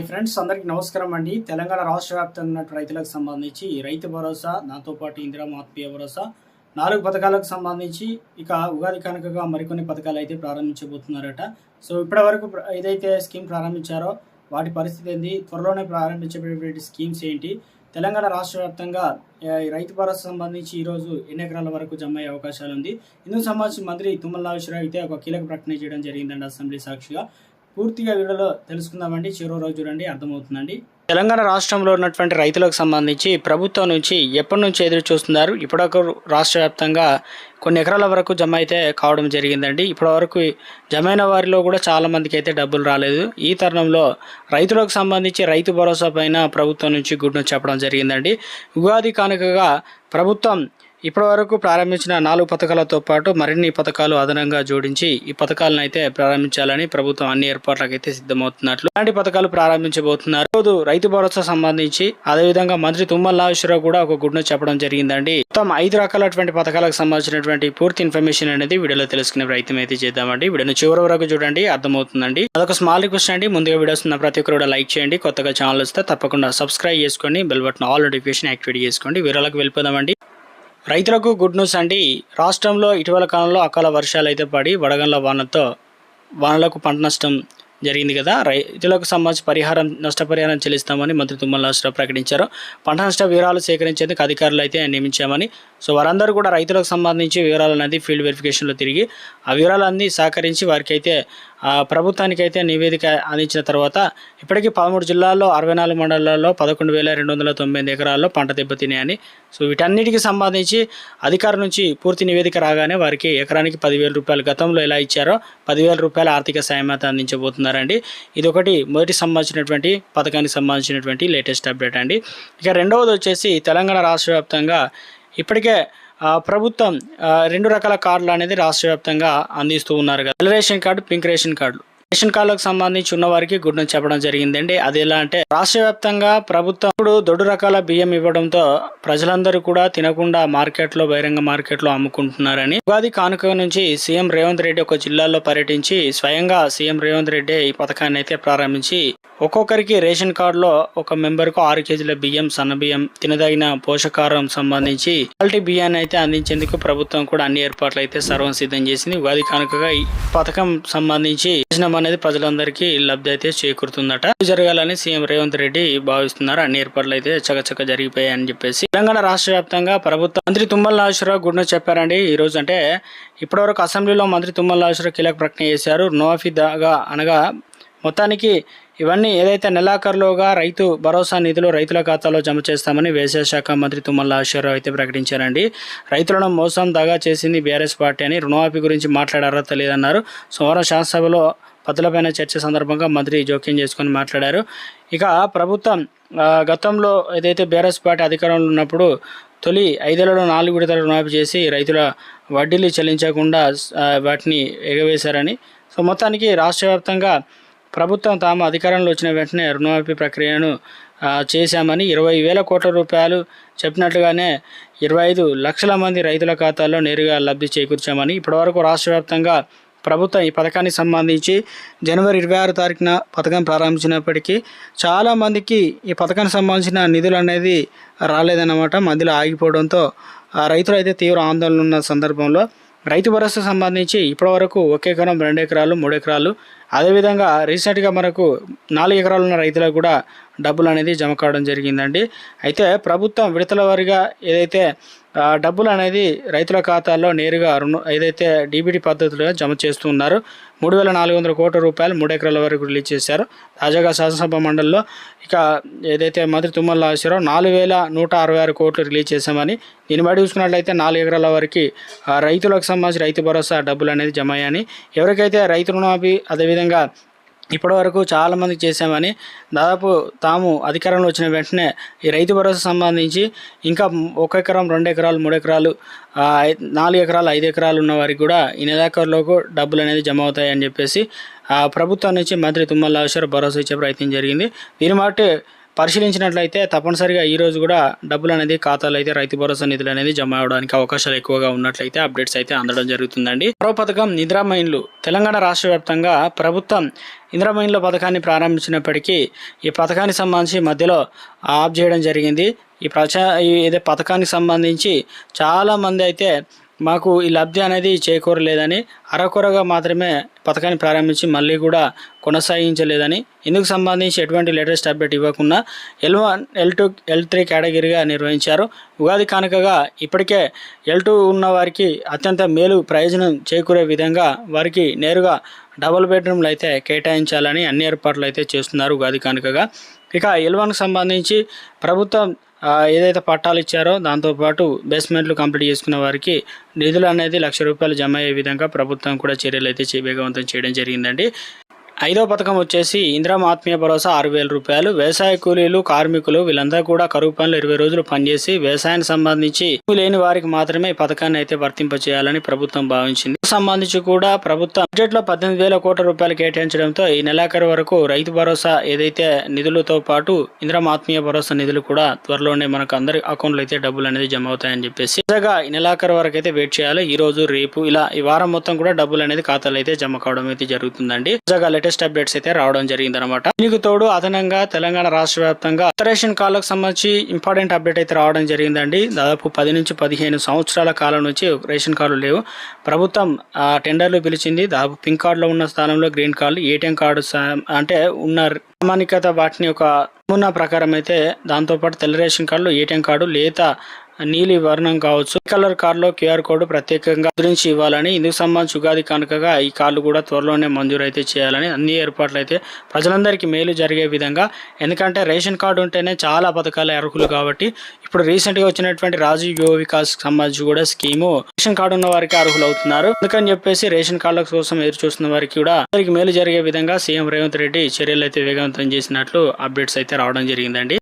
Hi friends అందరికీ నమస్కారం అండి. తెలంగాణ రాష్ట్ర వ్యాప్తంగా ఉన్న రైతులకు సంబంధించి రైతు భరోసా దాంతో పాటు ఇందిరా ఆత్మీయ భరోసా నాలుగు పథకాలకు సంబంధించి ఇక ఉగాది కనుకగా మరికొన్ని పథకాలు అయితే ప్రారంభించబోతున్నారట. సో ఇప్పటి వరకు ఏదైతే స్కీమ్ ప్రారంభించారో వాటి పరిస్థితి ఏంది? త్వరలోనే ప్రారంభించబడేటువంటి స్కీమ్స్ ఏంటి? తెలంగాణ రాష్ట్ర వ్యాప్తంగా రైతు భరోసా సంబంధించి ఈరోజు ఎన్ని ఎకరాల వరకు జమ అయ్యే అవకాశాలు ఉంది? ఇందుకు సంబంధించి మంత్రి తుమ్మల నాగేశ్వరరావు అయితే ఒక కీలక ప్రకటన చేయడం జరిగిందండి అసెంబ్లీ సాక్షిగా. పూర్తిగా వీడియోలో తెలుసుకుందామండి. చివరి రోజు చూడండి అర్థమవుతుందండి. తెలంగాణ రాష్ట్రంలో ఉన్నటువంటి రైతులకు సంబంధించి ప్రభుత్వం నుంచి ఎప్పటి నుంచి ఎదురు చూస్తున్నారు? ఇప్పటివరకు రాష్ట్ర వ్యాప్తంగా కొన్ని ఎకరాల వరకు జమ అయితే కావడం జరిగిందండి. ఇప్పటి వరకు జమైన వారిలో కూడా చాలా మందికి అయితే డబ్బులు రాలేదు. ఈ తరుణంలో రైతులకు సంబంధించి రైతు భరోసా పైన ప్రభుత్వం నుంచి గుడ్ను చెప్పడం జరిగిందండి. ఉగాది కానుకగా ప్రభుత్వం ఇప్పటివరకు ప్రారంభించిన నాలుగు పథకాలతో పాటు మరిన్ని పథకాలు అదనంగా జోడించి ఈ పథకాలను అయితే ప్రారంభించాలని ప్రభుత్వం అన్ని ఏర్పాట్లకైతే సిద్ధమవుతున్నట్లు. ఇలాంటి పథకాలు ప్రారంభించబోతున్నారు. రోజు రైతు భరోసా సంబంధించి అదేవిధంగా మంత్రి తుమ్మల నాగేశ్వరరావు కూడా ఒక గుడ్ను చెప్పడం జరిగిందండి. మొత్తం ఐదు రకాలటువంటి పథకాలకు సంబంధించినటువంటి పూర్తి ఇన్ఫర్మేషన్ అనేది వీడియోలో తెలుసుకునే ప్రయత్నం అయితే చేద్దామండి. వీడియోను చివరి వరకు చూడండి అర్థమవుతుందండి. అదొక స్మాల్ రిక్వెస్ట్ అండి. ముందుగా వీడియోస్ ఉన్న ప్రతి ఒక్కరు కూడా లైక్ చేయండి. కొత్తగా ఛానల్ వస్తే తప్పకుండా సబ్స్క్రైబ్ చేసుకోండి bell button all notification activate చేసుకోండి. వీడియోలకు వెళ్ళిపోదామండి. రైతులకు గుడ్ న్యూస్ అండి. రాష్ట్రంలో ఇటీవల కాలంలో అకాల వర్షాలు అయితే పడి వడగండ్ల వానతో వానలకు పంట నష్టం జరిగింది కదా. రైతులకు సంబంధించి పరిహారం నష్టపరిహారం చెల్లిస్తామని మంత్రి తుమ్మల నాగేశ్వరరావు ప్రకటించారు. పంట నష్ట వివరాలు సేకరించేందుకు అధికారులు అయితే నియమించామని సో వారందరూ కూడా రైతులకు సంబంధించి వివరాలు అనేది ఫీల్డ్ వెరిఫికేషన్లో తిరిగి ఆ వివరాలన్నీ సహకరించి వారికి అయితే ప్రభుత్వానికి అయితే నివేదిక అందించిన తర్వాత ఇప్పటికీ పదమూడు జిల్లాల్లో అరవై నాలుగు మండలాల్లో పదకొండు వేల రెండు వందల తొంభై ఎకరాల్లో పంట దెబ్బతినాయని సో వీటన్నిటికి సంబంధించి అధికారుల నుంచి పూర్తి నివేదిక రాగానే వారికి ఎకరానికి పదివేల రూపాయలు గతంలో ఎలా ఇచ్చారో పదివేల రూపాయల ఆర్థిక సాయం అయితే అందించబోతున్నారు. అందించబోతున్నారండి ఇది ఒకటి మొదటి సంబంధించినటువంటి పథకానికి సంబంధించినటువంటి లేటెస్ట్ అప్డేట్ అండి. ఇక రెండవది వచ్చేసి తెలంగాణ రాష్ట్ర వ్యాప్తంగా ఇప్పటికే ప్రభుత్వం రెండు రకాల కార్డులు అనేది రాష్ట్ర వ్యాప్తంగా అందిస్తూ ఉన్నారు కదా. Ration card pink ration card ration కార్డులకు సంబంధించి ఉన్న వారికి గుడ్ న్యూస్ చెప్పడం జరిగిందండి. అది ఎలా అంటే రాష్ట్ర వ్యాప్తంగా ప్రభుత్వం ఇప్పుడు దొడ్డు రకాల బియ్యం ఇవ్వడంతో ప్రజలందరూ కూడా తినకుండా మార్కెట్లో బహిరంగ మార్కెట్లో అమ్ముకుంటున్నారని ఉగాది కానుక నుంచి సీఎం రేవంత్ రెడ్డి ఒక జిల్లాలో పర్యటించి స్వయంగా సీఎం రేవంత్ రెడ్డి ఈ పథకాన్ని అయితే ప్రారంభించి ఒక్కొక్కరికి రేషన్ కార్డులో ఒక మెంబర్కు ఆరు కేజీల బియ్యం సన్న బియ్యం తినదగిన పోషకాహారం సంబంధించి క్వాలిటీ బియ్యాన్ని అయితే అందించేందుకు ప్రభుత్వం కూడా అన్ని ఏర్పాట్లు అయితే సర్వం సిద్ధం చేసింది. ఉగాది కానుకగా ఈ పథకం సంబంధించి భోజనం అనేది ప్రజలందరికీ లబ్ధి అయితే చేకూరుతుందట. జరగాలని సీఎం రేవంత్ రెడ్డి భావిస్తున్నారు. అన్ని ఏర్పాట్లు అయితే చకచక జరిగిపోయాయని చెప్పేసి తెలంగాణ రాష్ట్ర వ్యాప్తంగా ప్రభుత్వం మంత్రి తుమ్మల నాగేశ్వరరావు గుడ్న చెప్పారండి. ఈ రోజు అంటే ఇప్పటివరకు అసెంబ్లీలో మంత్రి తుమ్మల నాగేశ్వరరావు కీలక ప్రకటన చేశారు. నోఫీ దాగా అనగా మొత్తానికి ఇవన్నీ ఏదైతే నెలాఖరులోగా రైతు భరోసా నిధులు రైతుల ఖాతాలో జమ చేస్తామని వ్యవసాయ శాఖ మంత్రి తుమ్మల ఆశ్వరరావు అయితే ప్రకటించారండి. రైతులను మోసం దాగా చేసింది బీఆర్ఎస్ పార్టీ అని రుణమాఫీ గురించి మాట్లాడే అర్హత లేదన్నారు సోమవారం శాసనసభలో పదులపైన చర్చ సందర్భంగా మంత్రి జోక్యం చేసుకొని మాట్లాడారు. ఇక ప్రభుత్వం గతంలో ఏదైతే బీఆర్ఎస్ పార్టీ అధికారంలో ఉన్నప్పుడు తొలి ఐదేళ్ళలో నాలుగు విడతలు రుణమాఫీ చేసి రైతుల వడ్డీలు చెల్లించకుండా వాటిని ఎగవేశారని. సో మొత్తానికి రాష్ట్ర వ్యాప్తంగా ప్రభుత్వం తాము అధికారంలో వచ్చిన వెంటనే రుణమాఫీ ప్రక్రియను చేశామని ఇరవై వేల కోట్ల రూపాయలు చెప్పినట్లుగానే ఇరవై ఐదు లక్షల మంది రైతుల ఖాతాల్లో నేరుగా లబ్ధి చేకూర్చామని ఇప్పటివరకు రాష్ట్ర వ్యాప్తంగా ప్రభుత్వం ఈ పథకానికి సంబంధించి జనవరి ఇరవై ఆరు తారీఖున పథకం ప్రారంభించినప్పటికీ చాలామందికి ఈ పథకానికి సంబంధించిన నిధులు అనేది రాలేదన్నమాట. మధ్యలో ఆగిపోవడంతో ఆ రైతులు అయితే తీవ్ర ఆందోళన ఉన్న సందర్భంలో రైతు భరోసా సంబంధించి ఇప్పటివరకు ఒక ఎకరం రెండు ఎకరాలు మూడు ఎకరాలు అదేవిధంగా రీసెంట్గా మనకు నాలుగు ఎకరాలు ఉన్న రైతులకు కూడా డబ్బులు అనేది జమ కావడం జరిగిందండి. అయితే ప్రభుత్వం విడతల వారిగా ఏదైతే డబ్బులు అనేది రైతుల ఖాతాల్లో నేరుగా రుణ ఏదైతే డీబీటీ పద్ధతిలో జమ చేస్తున్నారు మూడు వేల నాలుగు వందల కోట్ల రూపాయలు మూడు ఎకరాల వరకు రిలీజ్ చేశారు. తాజాగా శాసనసభ మండలిలో ఇక ఏదైతే మంత్రి తుమ్మల నాగేశ్వరరావు నాలుగు వేల నూట అరవై ఆరు కోట్లు రిలీజ్ చేశామని దీన్ని బట్టి చూసుకున్నట్లయితే నాలుగు ఎకరాల వరకు రైతులకు సంబంధించి రైతు భరోసా డబ్బులు అనేది జమ అయ్యాయని ఎవరికైతే రైతు రుణమాఫీ అదేవిధంగా ఇప్పటివరకు చాలామంది చేశామని దాదాపు తాము అధికారంలో వచ్చిన వెంటనే ఈ రైతు భరోసా సంబంధించి ఇంకా ఒక ఎకరం రెండు ఎకరాలు మూడు ఎకరాలు నాలుగు ఎకరాలు ఐదు ఎకరాలు ఉన్న వారికి కూడా ఈ నెలాఖరులోకి డబ్బులు అనేది జమ అవుతాయని చెప్పేసి ప్రభుత్వం నుంచి మంత్రి తుమ్మల నాగేశ్వర భరోసా ఇచ్చే ప్రయత్నం జరిగింది. దీన్ని బట్టి పరిశీలించినట్లయితే తప్పనిసరిగా ఈరోజు కూడా డబ్బులు అనేది ఖాతాలో అయితే రైతు భరోసా నిధులు అనేది జమ అవడానికి అవకాశాలు ఎక్కువగా ఉన్నట్లయితే అప్డేట్స్ అయితే అందడం జరుగుతుందండి. మరో పథకం నిద్రామైన్లు తెలంగాణ రాష్ట్ర వ్యాప్తంగా ప్రభుత్వం ఇంద్రమైన్ల పథకాన్ని ప్రారంభించినప్పటికీ ఈ పథకానికి సంబంధించి మధ్యలో ఆఫ్ చేయడం జరిగింది. ఈ ప్రచా ఇదే పథకానికి సంబంధించి చాలామంది అయితే మాకు ఈ లబ్ధి అనేది చేకూరలేదని అరకొరగా మాత్రమే పథకాన్ని ప్రారంభించి మళ్ళీ కూడా కొనసాగించలేదని ఇందుకు సంబంధించి ఎటువంటి లేటెస్ట్ అప్డేట్ ఇవ్వకుండా L one L two L three కేటగిరీగా నిర్వహించారు. ఉగాది కానుకగా ఇప్పటికే ఎల్ టూ ఉన్న వారికి అత్యంత మేలు ప్రయోజనం చేకూరే విధంగా వారికి నేరుగా డబుల్ బెడ్రూమ్లు అయితే కేటాయించాలని అన్ని ఏర్పాట్లు అయితే చేస్తున్నారు ఉగాది కానుకగా. ఇక ఎల్ వన్కి సంబంధించి ప్రభుత్వం ఏదైతే పట్టాలు ఇచ్చారో దాంతోపాటు బేస్మెంట్లు కంప్లీట్ చేసుకున్న వారికి నిధులు అనేది లక్ష రూపాయలు జమ అయ్యే విధంగా ప్రభుత్వం కూడా చర్యలు అయితే చే- వేగవంతం చేయడం జరిగిందండి. ఐదో పథకం వచ్చేసి ఇంద్రం ఆత్మీయ భరోసా ఆరు వేల రూపాయలు. వ్యవసాయ కూలీలు కార్మికులు వీళ్ళందరూ కూడా కరువు పనులు ఇరవై రోజులు పనిచేసి వ్యవసాయానికి సంబంధించి లేని వారికి మాత్రమే ఈ పథకాన్ని అయితే వర్తింపచేయాలని ప్రభుత్వం భావించింది. సంబంధించి కూడా ప్రభుత్వం బడ్జెట్లో పద్దెనిమిది వేల కోట్ల రూపాయలు కేటాయించడంతో ఈ నెలాఖరు వరకు రైతు భరోసా ఏదైతే నిధులతో పాటు ఇందిరామ ఆత్మీయ భరోసా నిధులు కూడా త్వరలోనే మనకు అందరి అకౌంట్లో అయితే డబ్బులు అనేది జమ అవుతాయని చెప్పేసి తాజాగా ఈ నెలాఖరు వరకు అయితే వెయిట్ చేయాలి. ఈ రోజు రేపు ఇలా ఈ వారం మొత్తం కూడా డబ్బులు అనేది ఖాతాలో అయితే జమ కావడం అయితే జరుగుతుందండి. తాజాగా లేటెస్ట్ అప్డేట్స్ అయితే రావడం జరిగింది అనమాట దీనికి తోడు అదనంగా తెలంగాణ రాష్ట్ర వ్యాప్తంగా కొత్త రేషన్ కార్డులకు సంబంధించి ఇంపార్టెంట్ అప్డేట్ అయితే రావడం జరిగిందండి. దాదాపు పది నుంచి పదిహేను సంవత్సరాల కాలం నుంచి రేషన్ కార్డులు లేవు. ప్రభుత్వం టెండర్లు పిలిచింది. దాదాపు పింక్ కార్డులో ఉన్న స్థానంలో గ్రీన్ కార్డు ఏటీఎం కార్డు అంటే ఉన్న ప్రామాణికత వాటిని ఒక నమూనా ప్రకారం అయితే దాంతోపాటు తెల్ల రేషన్ కార్డులు ఏటీఎం కార్డు లేత నీలి వర్ణం కావచ్చు. కలర్ కార్లో క్యూఆర్ కోడ్ ప్రత్యేకంగా గురించి ఇవ్వాలని ఇందుకు సంబంధించి ఉగాది కనుకగా ఈ కార్లు కూడా త్వరలోనే మంజూరు అయితే చేయాలని అన్ని ఏర్పాట్లు అయితే ప్రజలందరికీ మేలు జరిగే విధంగా. ఎందుకంటే రేషన్ కార్డు ఉంటేనే చాలా పథకాల అర్హులు కాబట్టి ఇప్పుడు రీసెంట్గా వచ్చినటువంటి రాజీవ్ యువ వికాస్ సంబంధించి కూడా స్కీము రేషన్ కార్డు ఉన్న వారికి అర్హులు అవుతున్నారు అందుకని చెప్పేసి రేషన్ కార్డుల కోసం ఎదురు చూస్తున్న వారికి కూడా అందరికి మేలు జరిగే విధంగా సీఎం రేవంత్ రెడ్డి చర్యలు అయితే వేగవంతం చేసినట్లు అప్డేట్స్ అయితే రావడం జరిగిందండి.